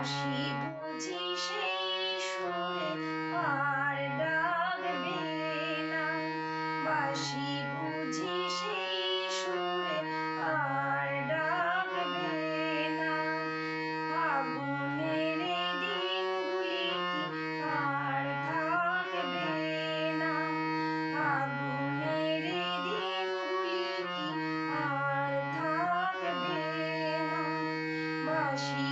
বাঁশি বুঝি সেই সুরে আর ডাকবে না। বাঁশি বুঝি সেই সুরে আর ডাকবে না। ফাগুনের এই দিনগুলি কি আর থাকবে না? ফাগুনের দিনগুলি কি আর থাকবে না? বাঁশি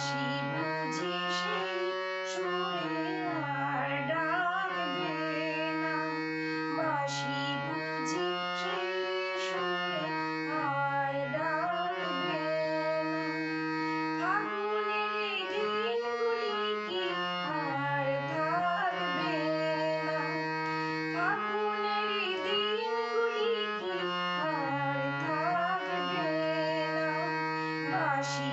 বাঁশি বুঝি সেই সুরে আর ডাকবে না বাঁশি বুঝি সেই সুরে আর ডাকবে না ফাগুনের দিনগুলি কি আর থাকবে না? ফাগুনের দিনগুলি কি আর থাকবে না? বাঁশি